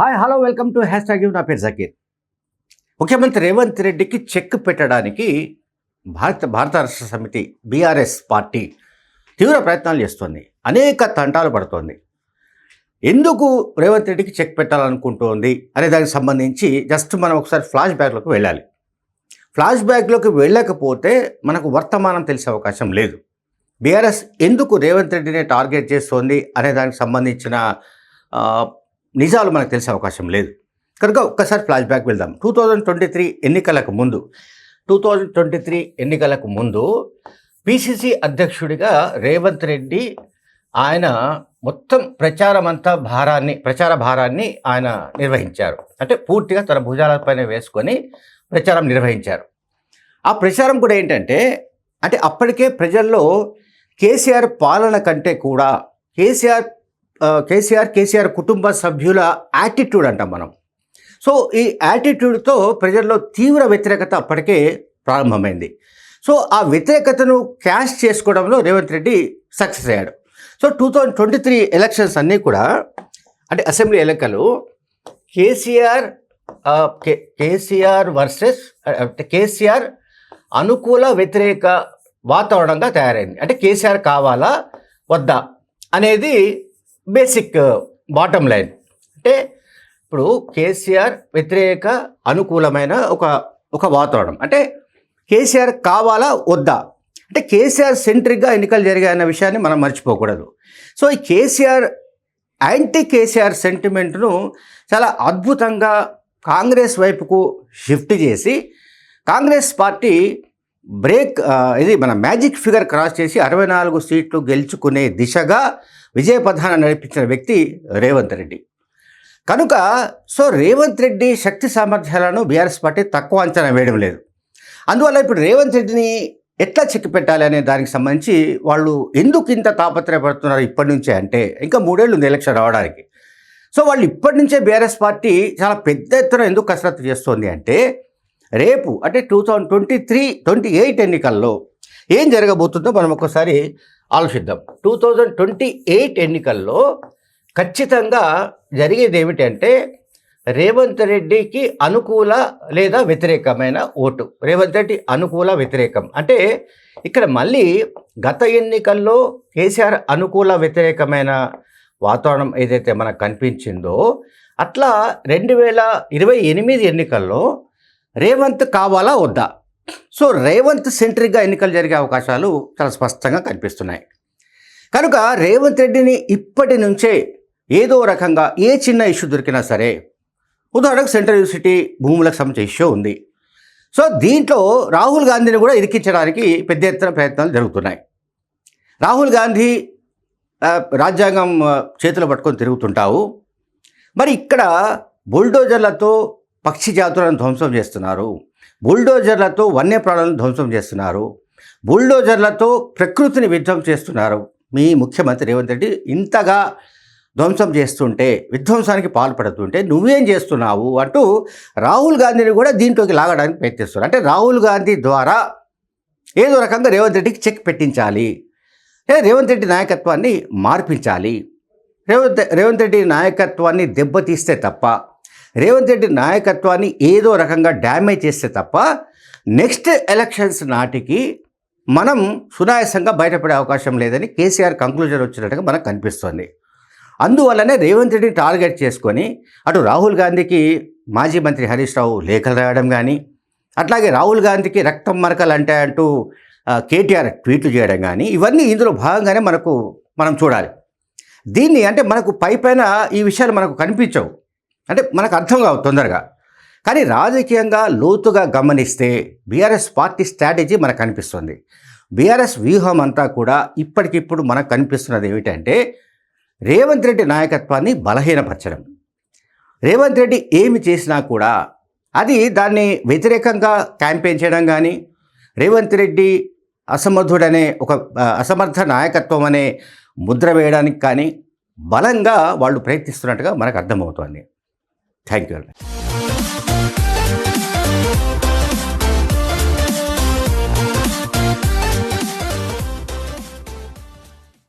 Hi hello welcome to hashtag నా పేరు జకీర్. ముఖ్యమంత్రి రేవంత్ రెడ్డికి చెక్ పెట్టడానికి భారత భారత రాష్ట్ర సమితి బీఆర్ఎస్ పార్టీ తీవ్ర ప్రయత్నాలు చేస్తోంది. అనేక తంటాలు పడుతోంది. ఎందుకు రేవంత్ రెడ్డికి చెక్ పెట్టాలనుకుంటోంది అనే దానికి సంబంధించి జస్ట్ మనం ఒకసారి ఫ్లాష్ బ్యాక్లోకి వెళ్ళాలి. ఫ్లాష్ బ్యాక్లోకి వెళ్ళకపోతే మనకు వర్తమానం తెలిసే అవకాశం లేదు. బీఆర్ఎస్ ఎందుకు రేవంత్ రెడ్డిని టార్గెట్ చేస్తోంది అనే దానికి సంబంధించిన నిజాలు మనకు తెలిసే అవకాశం లేదు. కనుక ఒక్కసారి ఫ్లాష్ బ్యాక్ వెళ్దాం. టూ థౌజండ్ ట్వంటీ త్రీ ఎన్నికలకు ముందు టూ థౌజండ్ ట్వంటీ త్రీ ఎన్నికలకు ముందు పిసిసి అధ్యక్షుడిగా రేవంత్ రెడ్డి ఆయన మొత్తం ప్రచారం అంతా భారాన్ని ప్రచార భారాన్ని ఆయన నిర్వహించారు. అంటే పూర్తిగా తన భుజాలపైన వేసుకొని ప్రచారం నిర్వహించారు. ఆ ప్రచారం కూడా ఏంటంటే అంటే అప్పటికే ప్రజల్లో కేసీఆర్ పాలన కంటే కూడా కేసీఆర్ కేసీఆర్ కేసీఆర్ కుటుంబ సభ్యుల యాటిట్యూడ్ అంటాం మనం. సో ఈ యాటిట్యూడ్తో ప్రజల్లో తీవ్ర వ్యతిరేకత అప్పటికే ప్రారంభమైంది. సో ఆ వ్యతిరేకతను క్యాష్ చేసుకోవడంలో రేవంత్ రెడ్డి సక్సెస్ అయ్యాడు. So two thousand twenty three elections అన్నీ కూడా అంటే అసెంబ్లీ ఎన్నికలు కేసీఆర్ కే కేసీఆర్ వర్సెస్ అంటే కేసీఆర్ అనుకూల వ్యతిరేక వాతావరణంగా తయారైంది. అంటే కేసీఆర్ కావాలా? వద్దా? అనేది బేసిక్ బాటమ్ లైన్ అంటే ఇప్పుడు కేసీఆర్ వ్యతిరేక అనుకూలమైన ఒక ఒక వాతావరణం. అంటే కేసీఆర్ కావాలా వద్దా? అంటే కేసీఆర్ సెంట్రిక్గా ఎన్నికలు జరిగాయన్న విషయాన్ని మనం మర్చిపోకూడదు. సో ఈ కేసీఆర్ యాంటీ కేసీఆర్ సెంటిమెంట్ను చాలా అద్భుతంగా కాంగ్రెస్ వైపుకు షిఫ్ట్ చేసి కాంగ్రెస్ పార్టీ బ్రేక్ ఇది మన మ్యాజిక్ ఫిగర్ క్రాస్ చేసి అరవై నాలుగు సీట్లు గెలుచుకునే దిశగా విజయపథాన నడిపించిన వ్యక్తి రేవంత్ రెడ్డి. కనుక సో రేవంత్ రెడ్డి శక్తి సామర్థ్యాలను బీఆర్ఎస్ పార్టీ తక్కువ అంచనా వేయడం లేదు. అందువల్ల ఇప్పుడు రేవంత్ రెడ్డిని ఎట్లా చెక్కి పెట్టాలి అనే దానికి సంబంధించి వాళ్ళు ఎందుకు ఇంత తాపత్రయపడుతున్నారు ఇప్పటి నుంచే అంటే ఇంకా మూడేళ్ళు ఉంది ఎలక్షన్ రావడానికి. సో వాళ్ళు ఇప్పటి నుంచే బీఆర్ఎస్ పార్టీ చాలా పెద్ద ఎత్తున ఎందుకు కసరత్తు చేస్తోంది అంటే రేపు అంటే two thousand twenty three twenty eight ఎన్నికల్లో ఏం జరగబోతుందో మనం ఒకసారి ఆలోచిద్దాం. టూ థౌజండ్ ట్వంటీ ఎయిట్ ఎన్నికల్లో ఖచ్చితంగా జరిగేది ఏమిటంటే రేవంత్ రెడ్డికి అనుకూల లేదా వ్యతిరేకమైన ఓటు. రేవంత్ రెడ్డి అనుకూల వ్యతిరేకం. అంటే ఇక్కడ మళ్ళీ గత ఎన్నికల్లో కేసీఆర్ అనుకూల వ్యతిరేకమైన వాతావరణం ఏదైతే మనకు కనిపించిందో అట్లా రెండు వేల ఇరవై ఎనిమిది ఎన్నికల్లో రేవంత్ కావాలా వద్దా? సో రేవంత్ సెంట్రిక్గా ఎన్నికలు జరిగే అవకాశాలు చాలా స్పష్టంగా కనిపిస్తున్నాయి. కనుక రేవంత్ రెడ్డిని ఇప్పటి నుంచే ఏదో రకంగా ఏ చిన్న ఇష్యూ దొరికినా సరే ఉదాహరణకు సెంట్రల్ యూనివర్సిటీ భూములకు సంబంధించిన ఇష్యూ ఉంది. సో దీంట్లో రాహుల్ గాంధీని కూడా ఇరికించడానికి పెద్ద ఎత్తున ప్రయత్నాలు జరుగుతున్నాయి. రాహుల్ గాంధీ రాజ్యాంగం చేతిలో పట్టుకొని తిరుగుతుంటావు. మరి ఇక్కడ బుల్డోజర్లతో పక్షి జాతులను ధ్వంసం చేస్తున్నారు. బుల్డోజర్లతో వన్యప్రాణులను ధ్వంసం చేస్తున్నారు. బుల్డోజర్లతో ప్రకృతిని విధ్వంసం చేస్తున్నారు. మీ ముఖ్యమంత్రి రేవంత్ రెడ్డి ఇంతగా ధ్వంసం చేస్తుంటే విధ్వంసానికి పాల్పడుతుంటే నువ్వేం చేస్తున్నావు అంటూ రాహుల్ గాంధీని కూడా దీంట్లోకి లాగడానికి ప్రయత్నిస్తున్నారు. అంటే రాహుల్ గాంధీ ద్వారా ఏదో రకంగా రేవంత్ రెడ్డికి చెక్ పెట్టించాలి. లేదా రేవంత్ రెడ్డి నాయకత్వాన్ని మార్పించాలి. రేవంత్ రేవంత్ రెడ్డి నాయకత్వాన్ని దెబ్బతీస్తే తప్ప రేవంత్ రెడ్డి నాయకత్వాన్ని ఏదో రకంగా డ్యామేజ్ చేస్తే తప్ప నెక్స్ట్ ఎలక్షన్స్ నాటికి మనం సునాయాసంగా బయటపడే అవకాశం లేదని కేసీఆర్ కంక్లూజన్ వచ్చినట్టుగా మనకు కనిపిస్తోంది. అందువల్లనే రేవంత్ రెడ్డిని టార్గెట్ చేసుకొని అటు రాహుల్ గాంధీకి మాజీ మంత్రి హరీష్ రావు లేఖలు రాయడం కానీ అట్లాగే రాహుల్ గాంధీకి రక్తం మరకలు అంటే అంటూ కేటీఆర్ ట్వీట్లు చేయడం కానీ ఇవన్నీ ఇందులో భాగంగానే మనకు మనం చూడాలి. దీన్ని అంటే మనకు పై పైన ఈ విషయాలు మనకు కనిపించవు. అంటే మనకు అర్థం కావు తొందరగా. కానీ రాజకీయంగా లోతుగా గమనిస్తే బీఆర్ఎస్ పార్టీ స్ట్రాటజీ మనకు కనిపిస్తుంది. బీఆర్ఎస్ వ్యూహం అంతా కూడా ఇప్పటికిప్పుడు మనకు కనిపిస్తున్నది ఏమిటంటే రేవంత్ రెడ్డి నాయకత్వాన్ని బలహీనపరచడం. రేవంత్ రెడ్డి ఏమి చేసినా కూడా అది దాన్ని వ్యతిరేకంగా క్యాంపెయిన్ చేయడం కానీ రేవంత్ రెడ్డి అసమర్థుడనే ఒక అసమర్థ నాయకత్వం అనే ముద్ర వేయడానికి కానీ బలంగా వాళ్ళు ప్రయత్నిస్తున్నట్టుగా మనకు అర్థమవుతోంది. Thank you